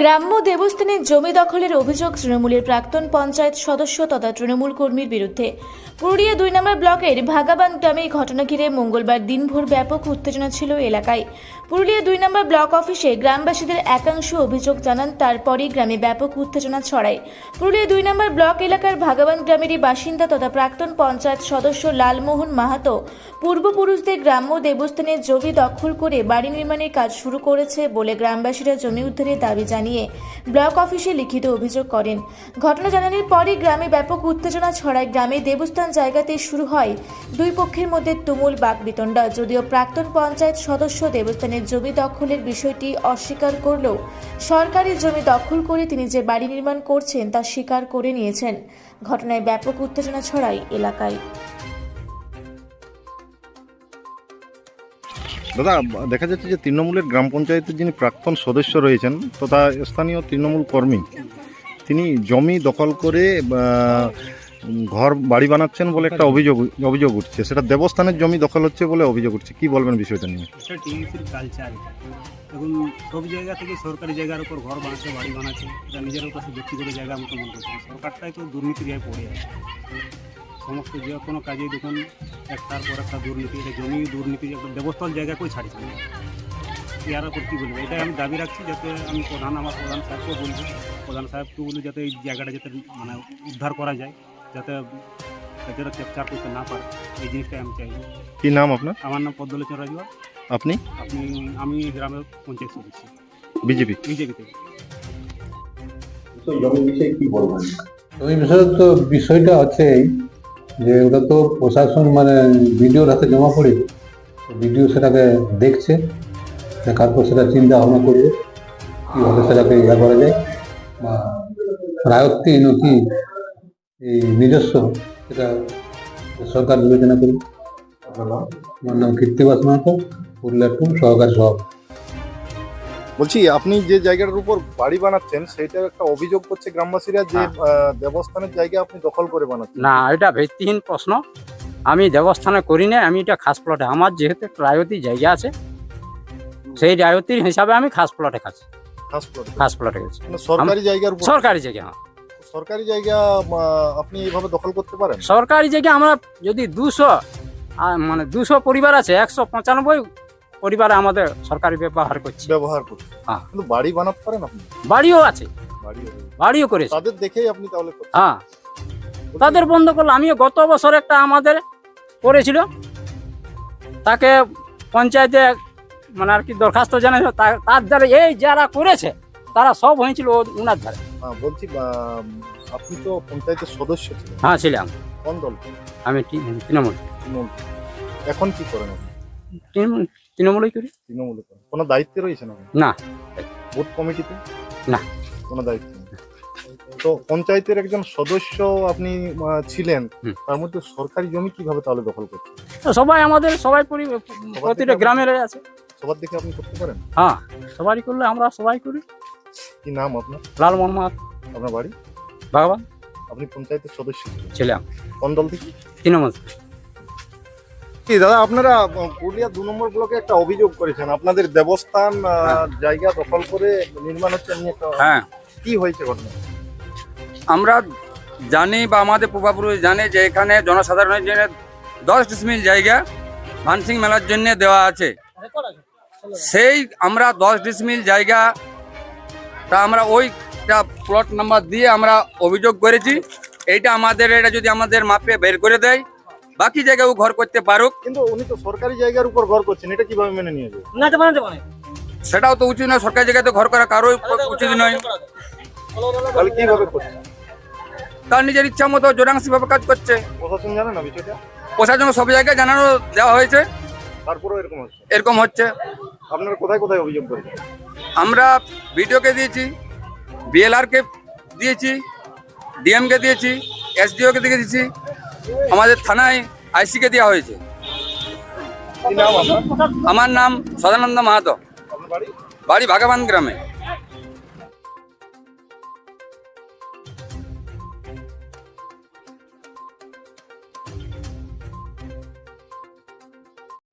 গ্রাম্য দেবস্থানের জমি দখলের অভিযোগ তৃণমূলের প্রাক্তন পঞ্চায়েত সদস্য তথা তৃণমূল কর্মীর বিরুদ্ধে। পুরুলিয়া দুই নম্বর ব্লকের ভাগাবান গ্রামে এই ঘটনা ঘিরে মঙ্গলবার দিনভর ব্যাপক উত্তেজনা ছিল এলাকায়। পুরুলিয়া দুই নম্বর ব্লক অফিসে গ্রামবাসীদের একাংশ অভিযোগ জানান, তারপরই গ্রামে ব্যাপক উত্তেজনা ছড়ায়। পুরুলিয়া দুই নম্বর ব্লক এলাকার ভাগাবান গ্রামেরই বাসিন্দা তথা প্রাক্তন পঞ্চায়েত সদস্য লালমোহন মাহাতো পূর্বপুরুষদের গ্রাম্য দেবস্থানের জমি দখল করে বাড়ি নির্মাণের কাজ শুরু করেছে বলে গ্রামবাসীরা জমি উদ্ধারের দাবি জানিয়ে ব্লক অফিসে লিখিত অভিযোগ করেন। ঘটনা জানানোর পরই গ্রামে ব্যাপক উত্তেজনা ছড়ায়। গ্রামে দেবস্থান জায়গাতে শুরু হয়। দুই পক্ষের মধ্যে তুমুল বাকবিতণ্ডা। যদিও প্রাক্তন পঞ্চায়েত সদস্য দেবস্থানের জমি দখলের বিষয়টি অস্বীকার করলেও সরকারি জমি দখল করে তিনি যে বাড়ি নির্মাণ করছেন তা স্বীকার করে নিয়েছেন। ঘটনায় ব্যাপক উত্তেজনা ছড়ায় এলাকায়। দাদা, দেখা যাচ্ছে যে তৃণমূলের গ্রাম পঞ্চায়েতের যিনি প্রাক্তন সদস্য রয়েছেন, তথা স্থানীয় তৃণমূল কর্মী, তিনি জমি দখল করে ঘর বাড়ি বানাচ্ছেন বলে একটা অভিযোগ অভিযোগ উঠছে। সেটা দেবস্থানের জমি দখল হচ্ছে বলে অভিযোগ উঠছে। কি বলবেন বিষয়টা নিয়ে? এখন সব জায়গা থেকে সরকারি জায়গার উপর ঘর বানাচ্ছে, বাড়ি বানাচ্ছে। এটা নিজের কাছে ব্যক্তিগত জায়গা মতো মনে করছে সরকারটাই তো দুর্নীতির পড়ে আছে। সমস্ত যে কোনো কাজেই দেখুন, একটার পর একটা দুর্নীতি। এটা জমি দুর্নীতি একটা দেবস্থল জায়গা কই ছাড়ছে না। ইয়ার উপর কী বলব? এটাই আমি দাবি রাখছি যাতে আমি প্রধান, আমার প্রধান সাহেবকেও বলব। প্রধান সাহেবকে বলি যাতে এই জায়গাটা যাতে মানে উদ্ধার করা যায়। যাতে যাতে ক্যাপচার করতে না পারে। এই জিনিসটাই আমি চাই। কি নাম আপনার? আমার নাম পদ্মলোচন রাজুয়া আপনি? আপনি আমি গ্রামের পঞ্চায়েত সদস্য। বিজেপি। বিজেপি থেকে তো জমির বিষয়ে কি বলবেন? ওই বিষয়ে তো বিষয়টা হচ্ছে যে ওটা তো প্রশাসন মানে ভিডিওর হাতে জমা পড়ে। ভিডিও সেটাকে দেখছে দেখার পর সেটা চিন্তা ভাবনা করবে কীভাবে সেটাকে ইয়া করা যায় বা রায়ত্তি নাকি এই নিজস্ব সেটা সরকার বিবেচনা করবে আমার নাম কীর্তিবাস মাহাতো পুরুলিয়ার টু সহকারী সভাপতি। বলছি আপনি যে জায়গাটার উপর বাড়ি বানাচ্ছেন সেটার একটা অভিযোগ করছে গ্রামবাসীরা যে দেবস্থানের জায়গা আপনি দখল করে বানাচ্ছেন। না এটা ভিত্তিহীন প্রশ্ন। আমি দেবস্থানে করি না আমি এটা খাস প্লটে। আমার যেহেতু রায়তি জায়গা আছে সেই রায়তির হিসাবে আমি খাস প্লটে খাচ্ছি। খাস plot এ। খাস প্লটে মানে সরকারি জায়গার উপর। সরকারি জায়গা হ্যাঁ। সরকারি জায়গা আপনি এইভাবে দখল করতে পারেন? সরকারি জায়গা আমরা যদি দুশো মানে দুশো পরিবার আছে একশো পঁচানব্বই পরিবারে আমাদের সরকারি ব্যবহার করছে। ব্যবহার করতে হ্যাঁ। কিন্তু বাড়ি বানাতে পারেন আপনি? বাড়িও আছে। বাড়িও করেছে। তাদের দেখেই আপনি তাহলে হ্যাঁ। তাদের বন্ধ করল আমিও গত বছর একটা আমাদের করেছিল। তাকে পঞ্চায়েতে মানে আর কি দরখাস্ত জানিয়েছিল তা- তার দ্বারা এই যারা করেছে তারা সব হয়েছিল ওনার হ্যাঁ বলছি আপনি তো পঞ্চায়েতের সদস্য ছিলেন। হ্যাঁ ছিলাম। কোন দল? আমি তৃণমূল। তৃণমূল। এখন কি করেন তৃণমূল তৃণমূলই করি। তৃণমূলে করেন। কোনো দায়িত্বে রয়েছেন আপনি? না। বুথ কমিটিতে? না। কোনো দায়িত্ব তো পঞ্চায়েতের একজন সদস্য আপনি ছিলেন তার মধ্যে সরকারি জমি কীভাবে তাহলে দখল করছেন সবাই আমাদের সবাই প্রতিটা গ্রামের আছে। সবার দিকে আপনি করতে পারেন? হ্যাঁ সবাই করলে আমরা সবাই করি। কি নাম আপনার? লাল মোহাম্মদ। আপনার বাড়ি? ভগবান আপনি পঞ্চায়েতের সদস্য ছিলেন। ছিলাম। কোন দল থেকে? তৃণমূল কি দাদা আপনারা পুরুলিয়া দু নম্বর ব্লকে একটা অভিযোগ করেছেন। আপনাদের দেবস্থান জায়গা দখল করে নির্মাণ হচ্ছে একটা হ্যাঁ। কি হয়েছে ঘটনা? আমরা জানি বা আমাদের পূর্বপুরুষ জানে যে এখানে জনসাধারণের জন্য দশ ডিসমিল জায়গা ভানসিং মেলার জন্য দেওয়া আছে। সেই আমরা দশ ডিসমিল জায়গা তা আমরা ওইটা প্লট নাম্বার দিয়ে আমরা অভিযোগ করেছি। এইটা আমাদের এটা যদি আমাদের মাপে বের করে দেয় বাকি জায়গায় ও ঘর করতে পারুক। কিন্তু উনি তো সরকারি জায়গার উপর ঘর করছেন এটা কীভাবে মেনে নিয়ে যাবে? সেটাও তো উচিত নয় সরকারি জায়গায় তো ঘর করা কারোই উচিত নয়। তাহলে কীভাবে করছে তার নিজের ইচ্ছা মতো জোরাংশি ভাবে কাজ করছে। প্রশাসন জানে না বিষয়টা? প্রশাসন সব জায়গায় জানানো দেওয়া হয়েছে। তারপরেও এরকম হচ্ছে? এরকম হচ্ছে। আপনারা কোথায় কোথায় অভিযোগ করেছেন? আমরা বিডিওকে দিয়েছি বিএলআরকে দিয়েছি ডিএমকে দিয়েছি এসডিওকে দিয়ে দিয়েছি আমাদের থানায় আইসিকে দেওয়া হয়েছে। আমার নাম সদানন্দ মাহাতো। বাড়ি? বাড়ি ভাগাবান গ্রামে।